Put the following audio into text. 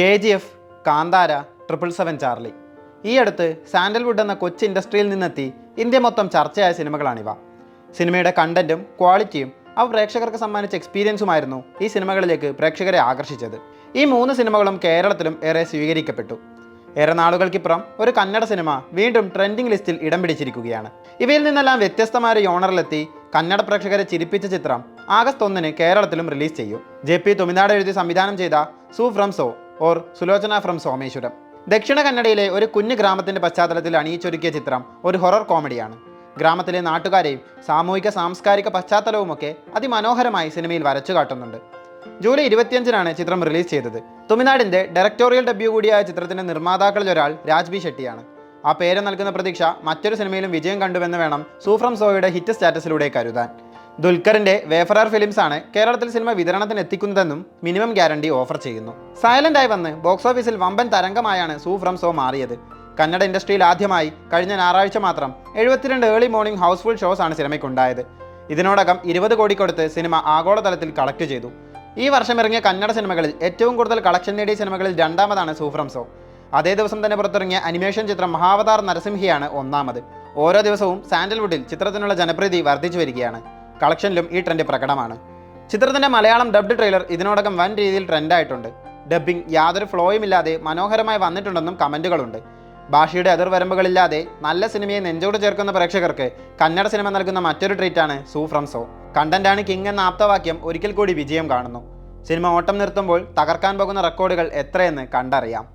K G F Kantara triple seven Charlie. ഈ അടുത്ത് sandalwood എന്ന കൊച്ചി ഇൻഡസ്ട്രിയിൽ നിന്നെത്തി ഇന്ത്യ മൊത്തം ചർച്ചയായ സിനിമകളാണിവ. സിനിമയുടെ കണ്ടന്റും ക്വാളിറ്റിയും അവ പ്രേക്ഷകർക്ക് സമ്മാനിച്ച എക്സ്പീരിയൻസുമായിരുന്നു ഈ സിനിമകളിലേക്ക് പ്രേക്ഷകരെ ആകർഷിച്ചത്. ഈ മൂന്ന് സിനിമകളും കേരളത്തിലും ഏറെ സ്വീകരിക്കപ്പെട്ടു. ഏറെ നാളുകൾക്കിപ്പുറം ഒരു കന്നഡ സിനിമ വീണ്ടും ട്രെൻഡിംഗ് ലിസ്റ്റിൽ ഇടം പിടിച്ചിരിക്കുകയാണ്. ഇവയിൽ നിന്നെല്ലാം വ്യത്യസ്തമായ യോണറിലെത്തി കന്നഡ പ്രേക്ഷകരെ ചിരിപ്പിച്ച ചിത്രം ആഗസ്റ്റ് ഒന്നിന് കേരളത്തിലും റിലീസ് ചെയ്യും. ജെ പി തുമിനാട് എഴുതി സംവിധാനം ചെയ്ത Su from So or Sulochana from Someshwaram. ദക്ഷിണ കന്നഡയിലെ ഒരു കുഞ്ഞു ഗ്രാമത്തിന്റെ പശ്ചാത്തലത്തിൽ അണിയിച്ചൊരുക്കിയ ചിത്രം ഒരു ഹൊറർ കോമഡിയാണ് ഗ്രാമത്തിലെ നാട്ടുകാരെയും സാമൂഹിക സാംസ്കാരിക പശ്ചാത്തലവുമൊക്കെ അതിമനോഹരമായി സിനിമയിൽ വരച്ചു കാട്ടുന്നുണ്ട് ജൂലൈ ഇരുപത്തിയഞ്ചിനാണ് ചിത്രം റിലീസ് ചെയ്തത്. തുമിനാടിന്റെ ഡയറക്ടോറിയൽ ഡെബ്യൂ കൂടിയായ ചിത്രത്തിന്റെ നിർമ്മാതാക്കളിൽ ഒരാൾ രാജ്ബി ഷെട്ടിയാണ്. ആ പേര് നൽകുന്ന പ്രതീക്ഷ മറ്റൊരു സിനിമയിലും വിജയം കണ്ടുവെന്ന് വേണം സൂഫ്രം സോയുടെ ഹിറ്റ് സ്റ്റാറ്റസിലൂടെ കരുതാൻ. ദുൽഖറിന്റെ വേഫറാർ ഫിലിംസ് ആണ് കേരളത്തിൽ സിനിമ വിതരണത്തിന് എത്തിക്കുന്നതെന്നും മിനിമം ഗ്യാരണ്ടി ഓഫർ ചെയ്യുന്നു. സൈലന്റ് ആയി വന്ന് ബോക്സ് ഓഫീസിൽ വമ്പൻ തരംഗമായാണ് സൂ ഫ്രം സോ മാറിയത്. കന്നഡ ഇൻഡസ്ട്രിയിൽ ആദ്യമായി കഴിഞ്ഞ ഞായറാഴ്ച മാത്രം എഴുപത്തിരണ്ട് ഏർലി മോർണിംഗ് ഹൗസ്ഫുൾ ഷോസ് ആണ് സിനിമയ്ക്കുണ്ടായത്. ഇതിനോടകം ഇരുപത് കോടി കൊടുത്ത് സിനിമ ആഗോളതലത്തിൽ കളക്ട് ചെയ്തു. ഈ വർഷം ഇറങ്ങിയ കന്നഡ സിനിമകളിൽ ഏറ്റവും കൂടുതൽ കളക്ഷൻ നേടിയ സിനിമകളിൽ രണ്ടാമതാണ് സൂഫ്രം സോ അതേ ദിവസം തന്നെ പുറത്തിറങ്ങിയ അനിമേഷൻ ചിത്രം മഹാവതാർ നരസിംഹിയാണ് ഒന്നാമത്. ഓരോ ദിവസവും സാൻഡൽവുഡിൽ ചിത്രത്തിനുള്ള ജനപ്രീതി വർദ്ധിച്ചു വരികയാണ്. കളക്ഷനിലും ഈ ട്രെൻഡ് പ്രകടമാണ്. ചിത്രത്തിന്റെ മലയാളം ഡബ്ഡ് ട്രെയിലർ ഇതിനോടകം വൻ രീതിയിൽ ട്രെൻഡായിട്ടുണ്ട്. ഡബ്ബിംഗ് യാതൊരു ഫ്ലോയുമില്ലാതെ മനോഹരമായി വന്നിട്ടുണ്ടെന്നും കമന്റുകളുണ്ട് ഭാഷയുടെ അതിർവരമ്പുകളില്ലാതെ നല്ല സിനിമയെ നെഞ്ചോട് ചേർക്കുന്ന പ്രേക്ഷകർക്ക് കന്നഡ സിനിമ നൽകുന്ന മറ്റൊരു ട്രീറ്റാണ് സൂ ഫ്രം സോ. കണ്ടന്റാണ് കിങ് എന്ന ആപ്തവാക്യം ഒരിക്കൽ കൂടി വിജയം കാണുന്നു. സിനിമ ഓട്ടം നിർത്തുമ്പോൾ തകർക്കാൻ പോകുന്ന റെക്കോർഡുകൾ എത്രയെന്ന് കണ്ടറിയാം.